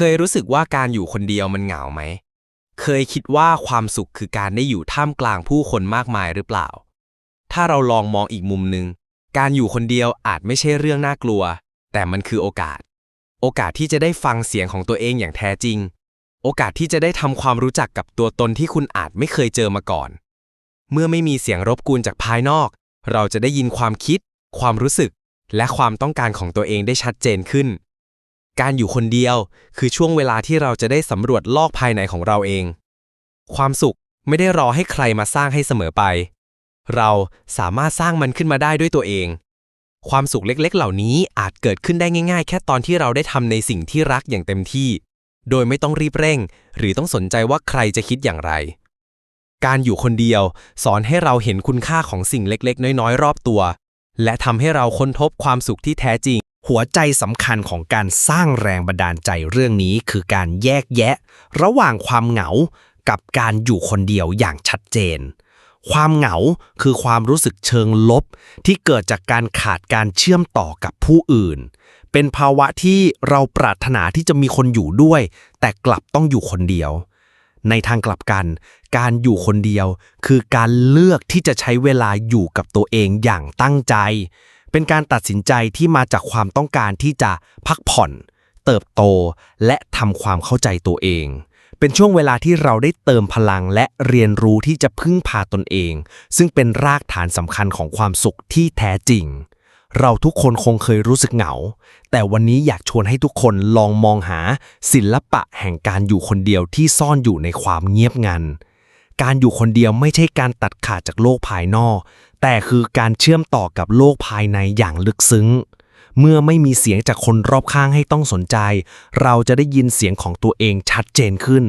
เคยรู้สึกว่าการอยู่คนเดียวมันเหงาไหม เคยคิดว่าความสุขคือการได้อยู่ท่ามกลางผู้คนมากมายหรือเปล่า ถ้าเราลองมองอีกมุมหนึ่ง การอยู่คนเดียวอาจไม่ใช่เรื่องน่ากลัว แต่มันคือโอกาส โอกาสที่จะได้ฟังเสียงของตัวเองอย่างแท้จริง โอกาสที่จะได้ทำความรู้จักกับตัวตนที่คุณอาจไม่เคยเจอมาก่อน เมื่อไม่มีเสียงรบกวนจากภายนอก เราจะได้ยินความคิด ความรู้สึก และความต้องการของตัวเองได้ชัดเจนขึ้น การอยู่คนเดียว คือช่วงเวลาที่เราจะได้สำรวจลอกภายในของเราเอง ความสุขไม่ได้รอให้ใครมาสร้างให้เสมอไป เราสามารถสร้างมันขึ้นมาได้ด้วยตัวเอง ความสุขเล็กๆ เหล่านี้อาจเกิดขึ้นได้ง่าย ๆ แค่ตอนที่เราได้ทำในสิ่งที่รักอย่างเต็มที่ โดยไม่ต้องรีบเร่ง หรือต้องสนใจว่าใครจะคิดอย่างไร การอยู่คนเดียว สอนให้เราเห็นคุณค่าของสิ่งเล็กๆ น้อยๆ รอบตัว และทำให้เราค้นพบความสุขที่แท้จริง หัวใจสำคัญของการสร้างแรงบันดาลใจเรื่องนี้คือการแยกแยะ ระหว่างความเหงากับการอยู่คนเดียวอย่างชัดเจน ความเหงาคือความรู้สึกเชิงลบ ที่เกิดจากการขาดการเชื่อมต่อกับผู้อื่น เป็นภาวะที่เราปรารถนาที่จะมีคนอยู่ด้วย แต่กลับต้องอยู่คนเดียว ในทางกลับกัน การอยู่คนเดียว คือการเลือกที่จะใช้เวลาอยู่กับตัวเองอย่างตั้งใจ เป็นการตัดสินใจที่มาจากความต้องการที่จะพักผ่อน เติบโต และทำความเข้าใจตัวเอง เป็นช่วงเวลาที่เราได้เติมพลังและเรียนรู้ที่จะพึ่งพาตนเอง ซึ่งเป็นรากฐานสำคัญของความสุขที่แท้จริง เราทุกคนคงเคยรู้สึกเหงา แต่วันนี้อยากชวนให้ทุกคนลองมองหา ศิลปะแห่งการอยู่คนเดียวที่ซ่อนอยู่ในความเงียบงันการอยู่คนเดียวไม่ใช่การตัดขาดจากโลกภายนอก แต่คือการเชื่อมต่อกับโลกภายในอย่างลึกซึ้ง เมื่อไม่มีเสียงจากคนรอบข้างให้ต้องสนใจ เราจะได้ยินเสียงของตัวเองชัดเจนขึ้น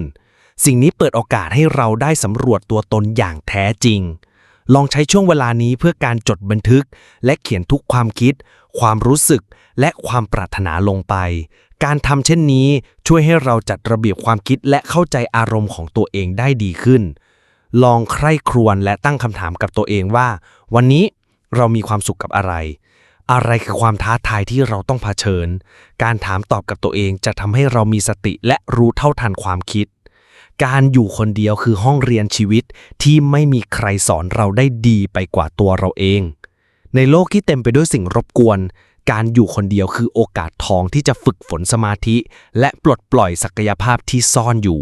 สิ่งนี้เปิดโอกาสให้เราได้สำรวจตัวตนอย่างแท้จริง ลองใช้ช่วงเวลานี้เพื่อการจดบันทึก และเขียนทุกความคิด ความรู้สึก และความปรารถนาลงไป การทำเช่นนี้ช่วยให้เราจัดระเบียบความคิดและเข้าใจอารมณ์ของตัวเองได้ดีขึ้น ลองใคร่ครวญและตั้งคำถามกับตัวเองว่า วันนี้เรามีความสุขกับอะไร อะไรคือความท้าทายที่เราต้องเผชิญ การถามตอบกับตัวเองจะทำให้เรามีสติและรู้เท่าทันความคิด การอยู่คนเดียวคือห้องเรียนชีวิตที่ไม่มีใครสอนเราได้ดีไปกว่าตัวเราเอง ในโลกที่เต็มไปด้วยสิ่งรบกวน การอยู่คนเดียวคือโอกาสทองที่จะฝึกฝนสมาธิ และปลดปล่อยศักยภาพที่ซ่อนอยู่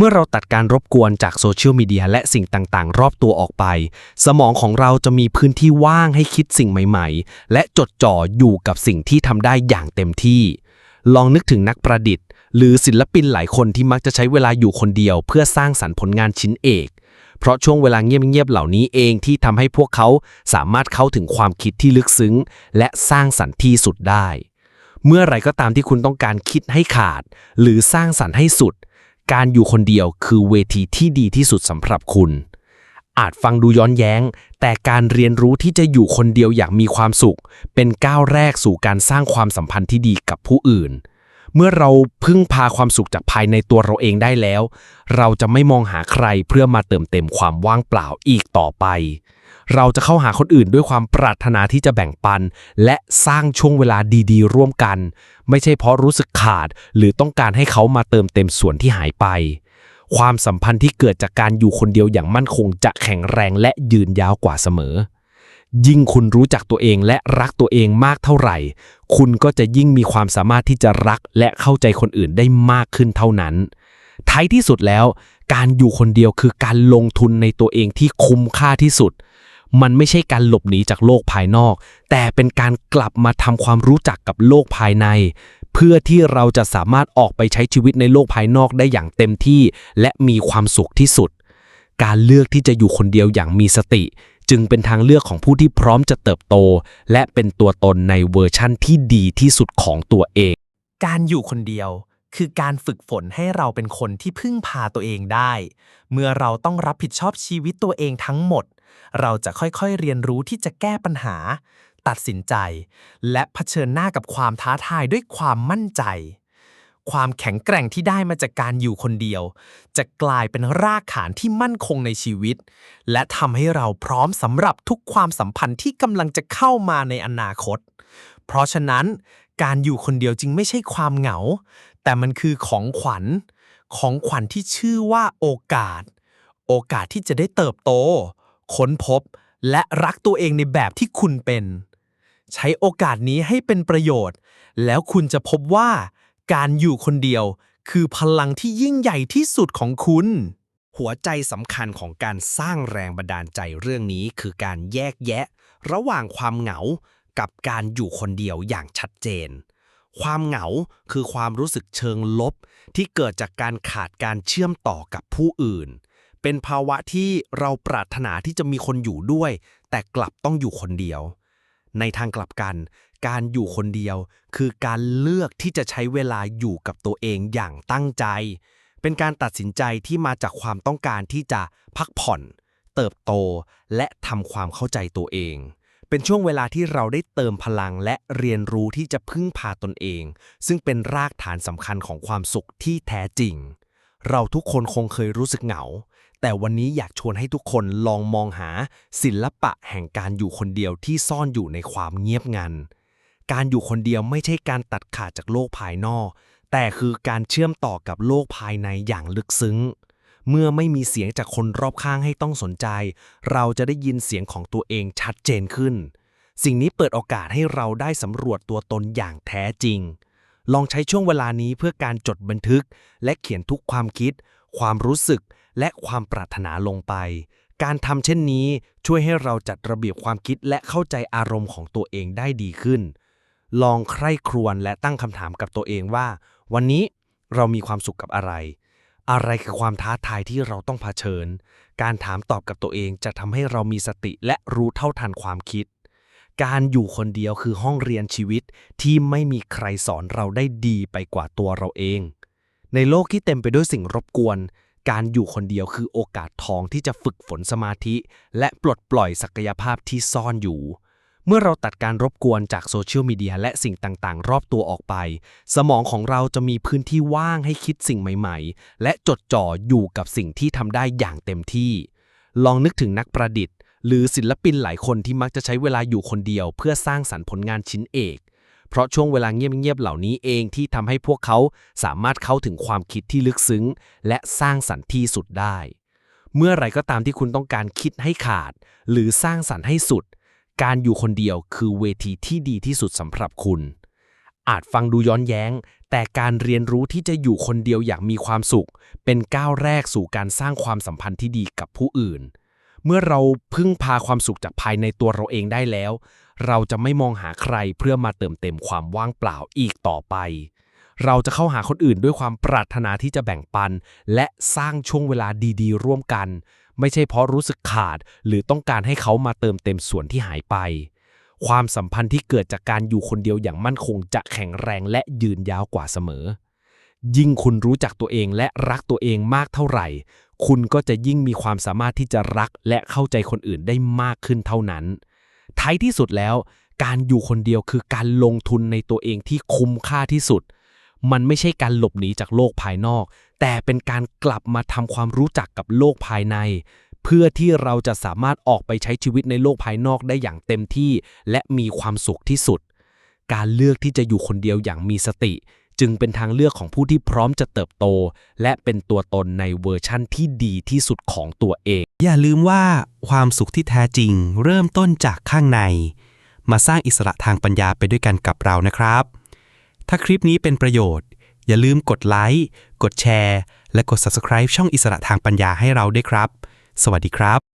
เมื่อเราตัดการรบกวนจากโซเชียลมีเดียและสิ่งต่างๆ รอบตัวออกไป สมองของเราจะมีพื้นที่ว่างให้คิดสิ่งใหม่ๆ และจดจ่ออยู่กับสิ่งที่ทำได้อย่างเต็มที่ ลองนึกถึงนักประดิษฐ์ หรือศิลปินหลายคนที่มักจะใช้เวลาอยู่คนเดียว เพื่อสร้างสรรค์ผลงานชิ้นเอก เพราะช่วงเวลาเงียบๆเหล่านี้เองที่ทำให้พวกเขาสามารถเข้าถึงความคิดที่ลึกซึ้ง และสร้างสรรค์ที่สุดได้ เมื่อไรก็ตามที่คุณต้องการคิดให้ขาด หรือสร้างสรรค์ให้สุด การอยู่คนเดียวคือเวทีที่ดีที่สุดสำหรับคุณ อาจฟังดูย้อนแย้ง แต่การเรียนรู้ที่จะอยู่คนเดียวอย่างมีความสุข เป็นก้าวแรกสู่การสร้างความสัมพันธ์ที่ดีกับผู้อื่น เมื่อเราพึ่งพาความสุขจากภายในตัวเราเองได้แล้ว เราจะไม่มองหาใครเพื่อมาเติมเต็มความว่างเปล่าอีกต่อไป เราจะเข้าหาคนอื่นด้วยความปรารถนาที่จะแบ่งปัน และสร้างช่วงเวลาดีๆ ร่วมกัน ไม่ใช่เพราะรู้สึกขาด หรือต้องการให้เขามาเติมเต็มส่วนที่หายไป ความสัมพันธ์ที่เกิดจากการอยู่คนเดียวอย่างมั่นคงจะแข็งแรงและยืนยาวกว่าเสมอ ยิ่งคุณรู้จักตัวเองและรักตัวเองมากเท่าไหร่ คุณก็จะยิ่งมีความสามารถที่จะรักและเข้าใจคนอื่นได้มากขึ้นเท่านั้นท้ายที่สุดแล้ว การอยู่คนเดียวคือการลงทุนในตัวเองที่คุ้มค่าที่สุด มันไม่ใช่การหลบหนีจากโลกภายนอก แต่เป็นการกลับมาทำความรู้จักกับโลกภายใน เพื่อที่เราจะสามารถออกไปใช้ชีวิตในโลกภายนอกได้อย่างเต็มที่ และมีความสุขที่สุด การเลือกที่จะอยู่คนเดียวอย่างมีสติ จึงเป็นทางเลือกของผู้ที่พร้อมจะเติบโต และเป็นตัวตนในเวอร์ชั่นที่ดีที่สุดของตัวเอง การอยู่คนเดียวคือการฝึกฝนให้เราเป็นคนที่พึ่งพาตัวเองได้ เมื่อเราต้องรับผิดชอบชีวิตตัวเองทั้งหมด เราจะค่อยๆเรียนรู้ที่จะแก้ปัญหา ตัดสินใจ และเผชิญหน้ากับความท้าทายด้วยความมั่นใจ ความแข็งแกร่งที่ได้มาจากการอยู่คนเดียว จะกลายเป็นรากฐานที่มั่นคงในชีวิต และทำให้เราพร้อมสำหรับทุกความสัมพันธ์ที่กำลังจะเข้ามาในอนาคต เพราะฉะนั้นการอยู่คนเดียวจึงไม่ใช่ความเหงา แต่มันคือของขวัญ ของขวัญที่ชื่อว่าโอกาส โอกาสที่จะได้เติบโต ค้นพบ และรักตัวเองในแบบที่คุณเป็น ใช้โอกาสนี้ให้เป็นประโยชน์ แล้วคุณจะพบว่าการอยู่คนเดียวคือพลังที่ยิ่งใหญ่ที่สุดของคุณ หัวใจสำคัญของการสร้างแรงบันดาลใจเรื่องนี้คือการแยกแยะ ระหว่างความเหงากับการอยู่คนเดียวอย่างชัดเจน ความเหงาคือความรู้สึกเชิงลบ ที่เกิดจากการขาดการเชื่อมต่อกับผู้อื่น เป็นภาวะที่เราปรารถนาที่จะมีคนอยู่ด้วย แต่กลับต้องอยู่คนเดียว ในทางกลับกัน การอยู่คนเดียว คือการเลือกที่จะใช้เวลาอยู่กับตัวเองอย่างตั้งใจ เป็นการตัดสินใจที่มาจากความต้องการที่จะพักผ่อน เติบโต และทำความเข้าใจตัวเอง เป็นช่วงเวลาที่เราได้เติมพลังและเรียนรู้ที่จะพึ่งพาตนเอง ซึ่งเป็นรากฐานสำคัญของความสุขที่แท้จริงเราทุกคนคงเคยรู้สึกเหงา แต่วันนี้อยากชวนให้ทุกคนลองมองหาศิลปะแห่งการอยู่คนเดียวที่ซ่อนอยู่ในความเงียบงัน การอยู่คนเดียวไม่ใช่การตัดขาดจากโลกภายนอก แต่คือการเชื่อมต่อกับโลกภายในอย่างลึกซึ้ง เมื่อไม่มีเสียงจากคนรอบข้างให้ต้องสนใจ เราจะได้ยินเสียงของตัวเองชัดเจนขึ้น สิ่งนี้เปิดโอกาสให้เราได้สำรวจตัวตนอย่างแท้จริง ลองใช้ช่วงเวลานี้เพื่อการจดบันทึก และเขียนทุกความคิด ความรู้สึก และความปรารถนาลงไป การทำเช่นนี้ช่วยให้เราจัดระเบียบความคิดและเข้าใจอารมณ์ของตัวเองได้ดีขึ้น ลองใคร่ครวญและตั้งคำถามกับตัวเองว่า วันนี้เรามีความสุขกับอะไร อะไรคือความท้าทายที่เราต้องเผชิญ การถามตอบกับตัวเองจะทำให้เรามีสติและรู้เท่าทันความคิด การอยู่คนเดียวคือห้องเรียนชีวิตที่ไม่มีใครสอนเราได้ดีไปกว่าตัวเราเองในโลกที่เต็มไปด้วยสิ่งรบกวน การอยู่คนเดียวคือโอกาสทองที่จะฝึกฝนสมาธิ และปลดปล่อยศักยภาพที่ซ่อนอยู่ เมื่อเราตัดการรบกวนจากโซเชียลมีเดียและสิ่งต่างๆ รอบตัวออกไป สมองของเราจะมีพื้นที่ว่างให้คิดสิ่งใหม่ๆ และจดจ่ออยู่กับสิ่งที่ทำได้อย่างเต็มที่ ลองนึกถึงนักประดิษฐ์ หรือศิลปินหลายคนที่มักจะใช้เวลาอยู่คนเดียว เพื่อสร้างสรรค์ผลงานชิ้นเอก เพราะช่วงเวลาเงียบๆเหล่านี้เองที่ทำให้พวกเขาสามารถเข้าถึงความคิดที่ลึกซึ้ง และสร้างสรรค์ที่สุดได้ เมื่อไรก็ตามที่คุณต้องการคิดให้ขาด หรือสร้างสรรค์ให้สุด การอยู่คนเดียวคือเวทีที่ดีที่สุดสำหรับคุณ อาจฟังดูย้อนแย้ง แต่การเรียนรู้ที่จะอยู่คนเดียวอย่างมีความสุข เป็นก้าวแรกสู่การสร้างความสัมพันธ์ที่ดีกับผู้อื่นเมื่อเราพึ่งพาความสุขจากภายในตัวเราเองได้แล้ว เราจะไม่มองหาใครเพื่อมาเติมเต็มความว่างเปล่าอีกต่อไป เราจะเข้าหาคนอื่นด้วยความปรารถนาที่จะแบ่งปัน และสร้างช่วงเวลาดีๆ ร่วมกัน ไม่ใช่เพราะรู้สึกขาด หรือต้องการให้เขามาเติมเต็มส่วนที่หายไป ความสัมพันธ์ที่เกิดจากการอยู่คนเดียวอย่างมั่นคงจะแข็งแรงและยืนยาวกว่าเสมอ ยิ่งคุณรู้จักตัวเองและรักตัวเองมากเท่าไหร่ คุณก็จะยิ่งมีความสามารถที่จะรักและเข้าใจคนอื่นได้มากขึ้นเท่านั้น ท้ายที่สุดแล้ว การอยู่คนเดียวคือการลงทุนในตัวเองที่คุ้มค่าที่สุด มันไม่ใช่การหลบหนีจากโลกภายนอก แต่เป็นการกลับมาทำความรู้จักกับโลกภายใน เพื่อที่เราจะสามารถออกไปใช้ชีวิตในโลกภายนอกได้อย่างเต็มที่ และมีความสุขที่สุด การเลือกที่จะอยู่คนเดียวอย่างมีสติ จึงเป็นทางเลือกของผู้ที่พร้อมจะเติบโต และเป็นตัวตนในเวอร์ชั่นที่ดีที่สุดของตัวเอง อย่าลืมว่าความสุขที่แท้จริง เริ่มต้นจากข้างใน มาสร้างอิสระทางปัญญาไปด้วยกันกับเรานะครับ ถ้าคลิปนี้เป็นประโยชน์ อย่าลืมกดไลค์กดแชร์ และกด subscribe ช่องอิสระทางปัญญาให้เราด้วยครับ สวัสดีครับ